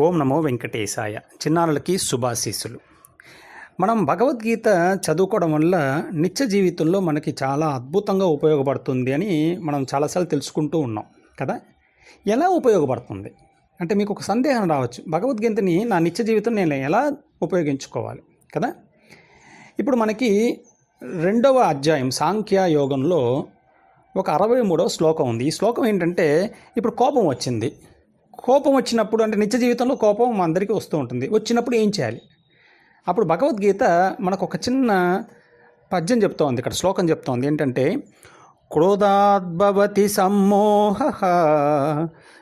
ఓం నమో వెంకటేశాయ. చిన్నారులకి శుభాశీస్సులు. మనం భగవద్గీత చదువుకోవడం వల్ల నిత్య జీవితంలో మనకి చాలా అద్భుతంగా ఉపయోగపడుతుంది అని మనం చాలాసార్లు తెలుసుకుంటూ ఉన్నాం కదా? ఎలా ఉపయోగపడుతుంది? అంటే మీకు ఒక సందేహం రావచ్చు. భగవద్గీతని నా నిత్య జీవితం నేను ఎలా ఉపయోగించుకోవాలి కదా? ఇప్పుడు మనకి రెండవ అధ్యాయం సాంఖ్య యోగంలో ఒక అరవై మూడవ శ్లోకం ఉంది. ఈ శ్లోకం ఏంటంటే ఇప్పుడు కోపం వచ్చింది. కోపం వచ్చినప్పుడు అంటే నిత్య జీవితంలో కోపం మా అందరికీ వస్తూ ఉంటుంది. వచ్చినప్పుడు ఏం చేయాలి? అప్పుడు భగవద్గీత మనకు ఒక చిన్న పద్యం చెప్తోంది ఇక్కడ శ్లోకం చెప్తోంది. ఏంటంటే క్రోధాద్భవతి సమ్మోహ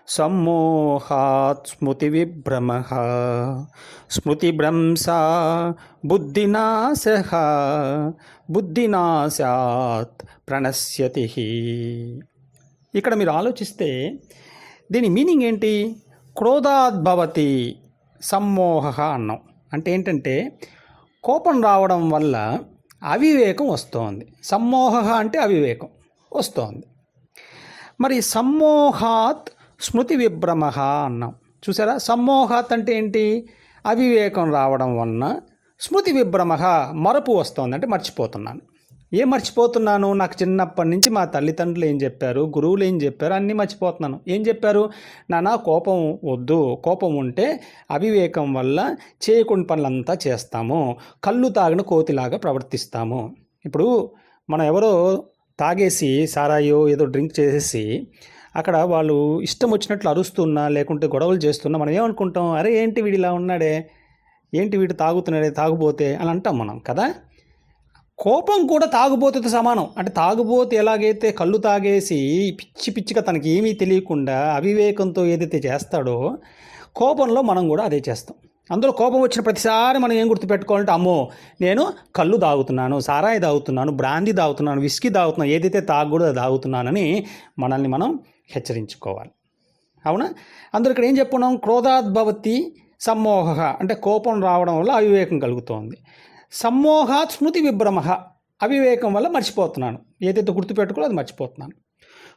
సమ్మోహాత్ స్మృతి విభ్రమ స్మృతిభ్రంశా బుద్ధినాశ బుద్ధినాశాత్ ప్రణశ్యతి. ఇక్కడ మీరు ఆలోచిస్తే దీని మీనింగ్ ఏంటి? క్రోధాద్భవతి సమ్మోహ అన్నాం. అంటే ఏంటంటే కోపం రావడం వల్ల అవివేకం వస్తోంది. సమ్మోహ అంటే అవివేకం వస్తోంది. మరి సమ్మోహాత్ స్మృతి విభ్రమ అన్నాం. చూసారా? సమ్మోహాత్ అంటే ఏంటి? అవివేకం రావడం వలన స్మృతి విభ్రమ మరపు వస్తోంది. అంటే మర్చిపోతున్నాను. ఏం మర్చిపోతున్నాను? నాకు చిన్నప్పటి నుంచి మా తల్లిదండ్రులు ఏం చెప్పారు? గురువులు ఏం చెప్పారు? అన్నీ మర్చిపోతున్నాను. ఏం చెప్పారు? నానా కోపం వద్దు. కోపం ఉంటే అవివేకం వల్ల చేయకుండా పనులంతా చేస్తాము. కళ్ళు తాగిన కోతిలాగా ప్రవర్తిస్తాము. ఇప్పుడు మనం ఎవరో తాగేసి సారాయో ఏదో డ్రింక్ చేసేసి అక్కడ వాళ్ళు ఇష్టం వచ్చినట్లు అరుస్తున్నా లేకుంటే గొడవలు చేస్తున్నా మనం ఏమనుకుంటాం? అరే ఏంటి వీడిలా ఉన్నాడే? ఏంటి వీడు తాగుతున్నాడే? తాగుపోతే అని అంటాం మనం కదా? కోపం కూడా తాగుబోతుతో సమానం. అంటే తాగుబోతు ఎలాగైతే కళ్ళు తాగేసి పిచ్చి పిచ్చిగా తనకి ఏమీ తెలియకుండా అవివేకంతో ఏదైతే చేస్తాడో కోపంలో మనం కూడా అదే చేస్తాం. అందులో కోపం వచ్చిన ప్రతిసారి మనం ఏం గుర్తుపెట్టుకోవాలంటే అమ్మో నేను కళ్ళు తాగుతున్నాను సారాయి తాగుతున్నాను బ్రాందీ తాగుతున్నాను విస్కీ తాగుతున్నాను ఏదైతే తాగకూడదు తాగుతున్నానని మనల్ని మనం హెచ్చరించుకోవాలి. అవునా? అందులో ఇక్కడ ఏం చెప్పుకున్నాం? క్రోధాద్భవతి సమ్మోహ. అంటే కోపం రావడం వల్ల అవివేకం కలుగుతోంది. సమ్మోహాత్ స్మృతి విభ్రమ. అవివేకం వల్ల మర్చిపోతున్నాను. ఏదైతే గుర్తుపెట్టుకోలో అది మర్చిపోతున్నాను.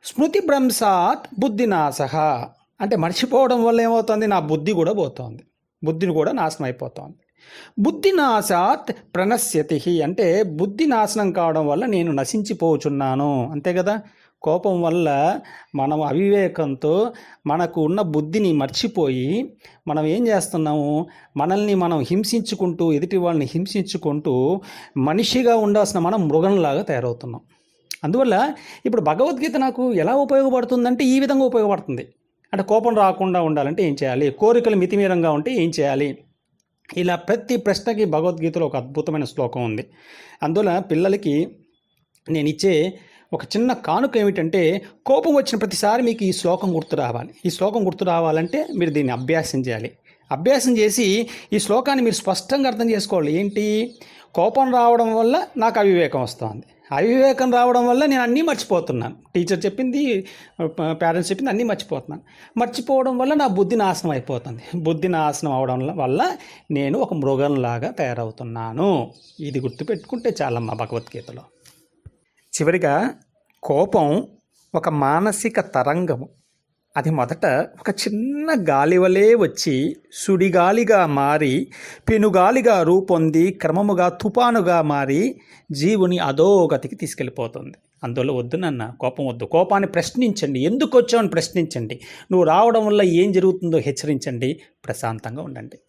స్మృతి భ్రంశాత్ బుద్ధినాశ అంటే మర్చిపోవడం వల్ల ఏమవుతుంది? నా బుద్ధి కూడా పోతోంది. బుద్ధిని కూడా నాశనం అయిపోతుంది. బుద్ధి నాశాత్ ప్రణశ్యతి అంటే బుద్ధి నాశనం కావడం వల్ల నేను నశించిపోచున్నాను. అంతే కదా? కోపం వల్ల మనం అవివేకంతో మనకు ఉన్న బుద్ధిని మర్చిపోయి మనం ఏం చేస్తున్నాము? మనల్ని మనం హింసించుకుంటూ ఎదుటి వాళ్ళని హింసించుకుంటూ మనిషిగా ఉండాల్సిన మనం మృగంలాగా తయారవుతున్నాం. అందువల్ల ఇప్పుడు భగవద్గీత నాకు ఎలా ఉపయోగపడుతుందంటే ఈ విధంగా ఉపయోగపడుతుంది. అంటే కోపం రాకుండా ఉండాలంటే ఏం చేయాలి? కోరికలు మితిమీరంగా ఉంటే ఏం చేయాలి? ఇలా ప్రతి ప్రశ్నకి భగవద్గీతలో ఒక అద్భుతమైన శ్లోకం ఉంది. అందువల్ల పిల్లలకి నేను ఇచ్చే ఒక చిన్న కానుక ఏమిటంటే కోపం వచ్చిన ప్రతిసారి మీకు ఈ శ్లోకం గుర్తు రావాలి. ఈ శ్లోకం గుర్తు రావాలంటే మీరు దీన్ని అభ్యాసం చేయాలి. అభ్యాసం చేసి ఈ శ్లోకాన్ని మీరు స్పష్టంగా అర్థం చేసుకోవాలి. ఏంటి? కోపం రావడం వల్ల నాకు అవివేకం వస్తుంది. అవివేకం రావడం వల్ల నేను అన్నీ మర్చిపోతున్నాను. టీచర్ చెప్పింది పేరెంట్స్ చెప్పింది అన్నీ మర్చిపోతున్నాను. మర్చిపోవడం వల్ల నా బుద్ధి నాశనం అయిపోతుంది. బుద్ధి నాశనం అవడం వల్ల నేను ఒక మృగంలాగా తయారవుతున్నాను. ఇది గుర్తుపెట్టుకుంటే చాలమ్మా భగవద్గీతలో. చివరిగా కోపం ఒక మానసిక తరంగము. అది మొదట ఒక చిన్న గాలివలే వచ్చి సుడిగాలిగా మారి పెనుగాలిగా రూపొంది క్రమముగా తుపానుగా మారి జీవుని అధోగతికి తీసుకెళ్ళిపోతుంది. అందువల్ల వద్దు నాన్న కోపం వద్దు. కోపాన్ని ప్రశ్నించండి. ఎందుకు వచ్చావని ప్రశ్నించండి. నువ్వు రావడం వల్ల ఏం జరుగుతుందో హెచ్చరించండి. ప్రశాంతంగా ఉండండి.